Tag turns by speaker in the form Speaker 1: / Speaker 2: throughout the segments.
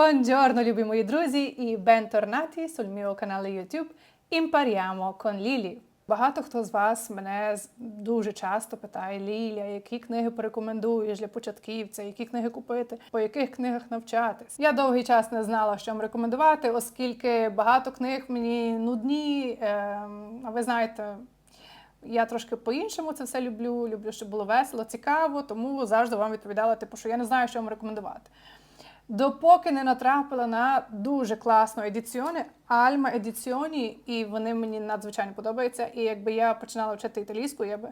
Speaker 1: Buongiorno, любі мої друзі, і bentornati sul mio canale YouTube Impariamo con Lili. Багато хто з вас мене дуже часто питає: Ліля, які книги порекомендуєш для початківця, які книги купити, по яких книгах навчатись. Я довгий час не знала, що вам рекомендувати, оскільки багато книг мені нудні. ем, а ви знаєте, я трошки по-іншому це все люблю. Люблю, щоб було весело, цікаво, тому завжди вам відповідала, типу, що я не знаю, що вам рекомендувати. Допоки не натрапила на дуже класну едиціони, Альма Едиціоні, і вони мені надзвичайно подобаються. І якби я починала вчити італійську, я би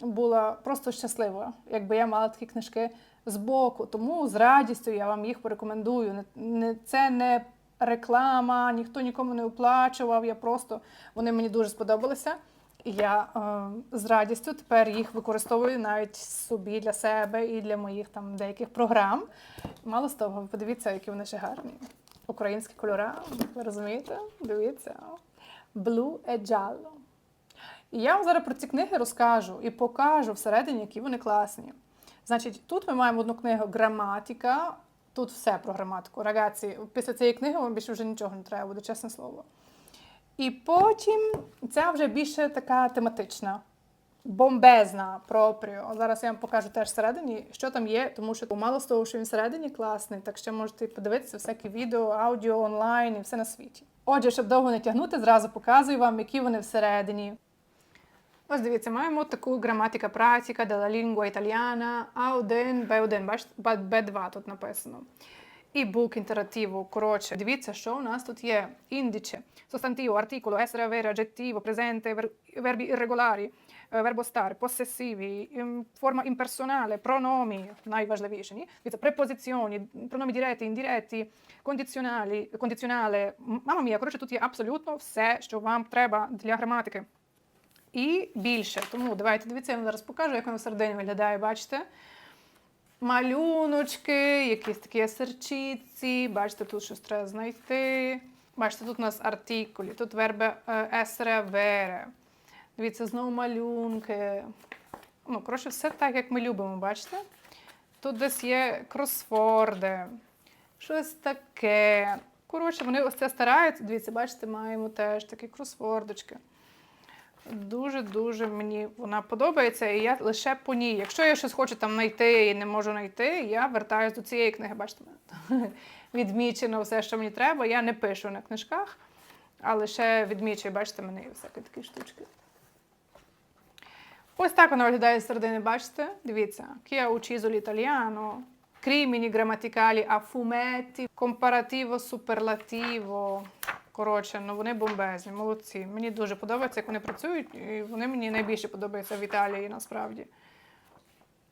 Speaker 1: була просто щаслива, якби я мала такі книжки з боку. Тому з радістю я вам їх порекомендую. Не, це не реклама, ніхто нікому не оплачував. Я просто вони мені дуже сподобалися. Я е, з радістю тепер їх використовую навіть собі для себе і для моїх там деяких програм. Мало з того, подивіться, які вони ще гарні. Українські кольори, ви розумієте? Дивіться. Blue e. І я вам зараз про ці книги розкажу і покажу всередині, які вони класні. Значить, тут ми маємо одну книгу Граматика. Тут все про граматику. Рагаці, після цієї книги вам більше вже нічого не треба буде, чесне слово. І потім ця вже більше така тематична, бомбезна, пропріо. Зараз я вам покажу теж всередині, що там є, тому що мало з того, що він всередині класний, так ще можете подивитися всякі відео, аудіо, онлайн і все на світі. Отже, щоб довго не тягнути, зразу показую вам, які вони всередині. Ось дивіться, маємо таку граматика практика della lingua italiana A1, B1, бачите, B2 тут написано. І бук інтерактиву. Коротше, дивіться, що у нас тут є. Індиче, sostantivo, articolo, essere, avere, aggettivo, presente, ver- verbi irregolari, eh, verbo stare, possessivi, ім- форма імперсонале, прономі, найважливіші, ні? Дивіться, препозиціоні, прономі диреtti, індиреtti, кондиціоналі, кондиціонале. М- Мама мія, коротше, тут є абсолютно все, що вам треба для граматики. І більше. Тому давайте дивіться, я вам зараз покажу, як воно всередині виглядає, бачите? Малюночки, якісь такі есерчиці, бачите, тут щось треба знайти. Бачите, тут у нас артикулі, тут верби есере, вере. Дивіться, знову малюнки. Ну, коротше, все так, як ми любимо, бачите? Тут десь є кросфорди, щось таке. Коротше, вони ось це стараються. Дивіться, бачите, маємо теж такі кросвордочки. Дуже-дуже мені вона подобається, і я лише по ній. Якщо я щось хочу там знайти і не можу знайти, я вертаюсь до цієї книги. Бачите, відмічено все, що мені треба. Я не пишу на книжках, а лише відмічую, бачите, мене є всякі такі штучки. Ось так вона виглядає з середини, бачите? Дивіться. Ha ucciso l'italiano, crimini grammaticali a fumetti, comparativo superlativo. Коротше, ну вони бомбезні, молодці. Мені дуже подобається, як вони працюють, і вони мені найбільше подобаються в Італії насправді.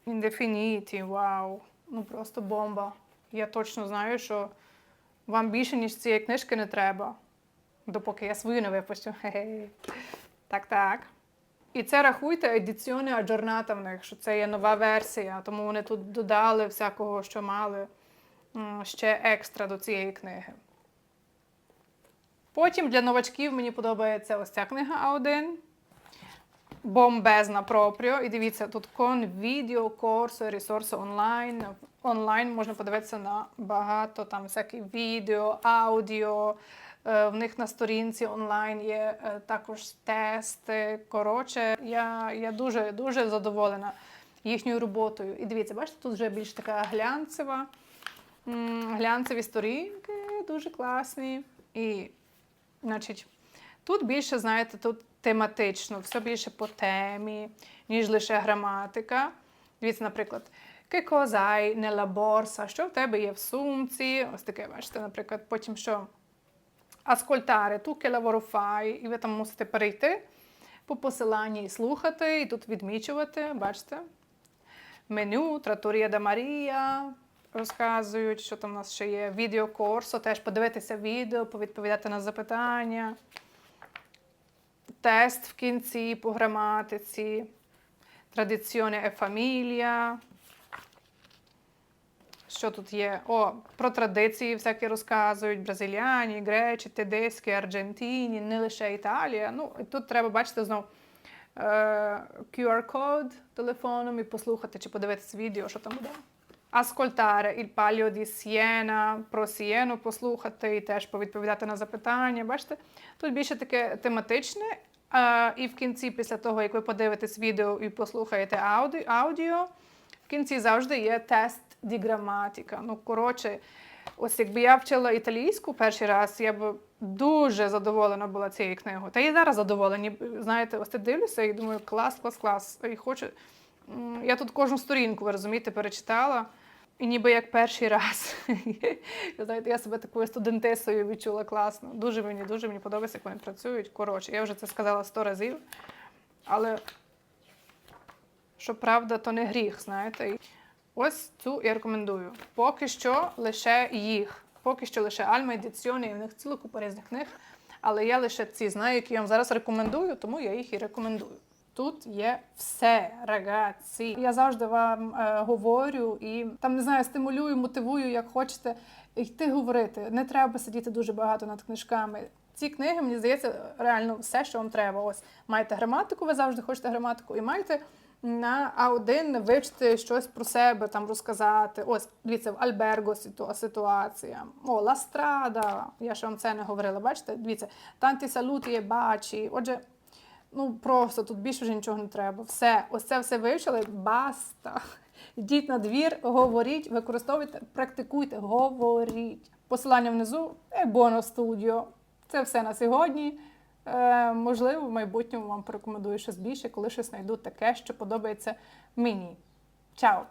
Speaker 1: Індефініті, вау. Ну просто бомба. Я точно знаю, що вам більше, ніж цієї книжки не треба. Допоки я свою не випущу. Так, так. І це рахуйте едиціони аджорната в них, що це є нова версія, тому вони тут додали всякого, що мали ще екстра до цієї книги. Потім для новачків мені подобається ось ця книга А1. Бомбезна пропріо. І дивіться, тут кон відео, курси, ресурси онлайн. Онлайн можна подивитися на багато там всякі відео, аудіо. Е, В них на сторінці онлайн є е, також тести. Коротше, я, я дуже, дуже задоволена їхньою роботою. І дивіться, бачите, тут вже більш така глянцева. Глянцеві сторінки дуже класні. І Значить, тут більше, знаєте, тут тематично, все більше по темі, ніж лише граматика. Дивіться, наприклад, che cosa hai що в тебе є в сумці. Ось таке, бачите, наприклад, потім що che lavoro fai, і ви там мусите перейти по посиланні і слухати, і тут відмічувати, бачите? Меню, Trattoria da Maria, розказують, що там у нас ще є відеокурсо, теж подивитися відео, повідповідати на запитання. Тест в кінці по граматиці, традиціоне e famiglia. Що тут є? О, про традиції всякі розказують: бразильяні, гречі, тедеські, аргентині, не лише Італія. Ну, і тут треба бачити знову е, QR-код телефоном і послухати чи подивитися відео, що там буде. Ascoltare il palio di Siena, про Сієну послухати і теж повідповідати на запитання. Бачите, тут більше таке тематичне. І в кінці, після того, як ви подивитесь відео і послухаєте ауді, аудіо, в кінці завжди є тест ді граматика. Ну, коротше, ось якби я вчила італійську перший раз, я б дуже задоволена була цією книгою. Та і зараз задоволені. Знаєте, ось я дивлюся і думаю, клас, клас, клас. І хочу. Я тут кожну сторінку, ви розумієте, перечитала. І ніби як перший раз. Знаєте, я себе такою студентесою відчула класно. Дуже мені, дуже мені подобається, як вони працюють. Коротше, я вже це сказала сто разів. Але що правда, то не гріх, знаєте. Ось цю я рекомендую. Поки що лише їх. Поки що лише Альма Едіціоні, і в них ціла купа різних книг. Але я лише ці знаю, які я вам зараз рекомендую, тому я їх і рекомендую. Тут є все, рагаці. Я завжди вам е, говорю і там не знаю, стимулюю, мотивую, як хочете йти говорити. Не треба сидіти дуже багато над книжками. Ці книги, мені здається, реально все, що вам треба. Ось маєте граматику, ви завжди хочете граматику, і маєте на А1 вивчити щось про себе, там розказати. Ось, дивіться, в Альберго ситуація. О, Ластрада. Я ще вам це не говорила. Бачите? Дивіться, танті салуті бачі. Отже, ну просто тут більше вже нічого не треба. Все, ось це все вивчили. Баста. Йдіть на двір, говоріть, використовуйте, практикуйте, говоріть. Посилання внизу Ебоно студіо. Це все на сьогодні. Е, можливо, в майбутньому вам порекомендую щось більше, коли щось знайду таке, що подобається мені. Чао!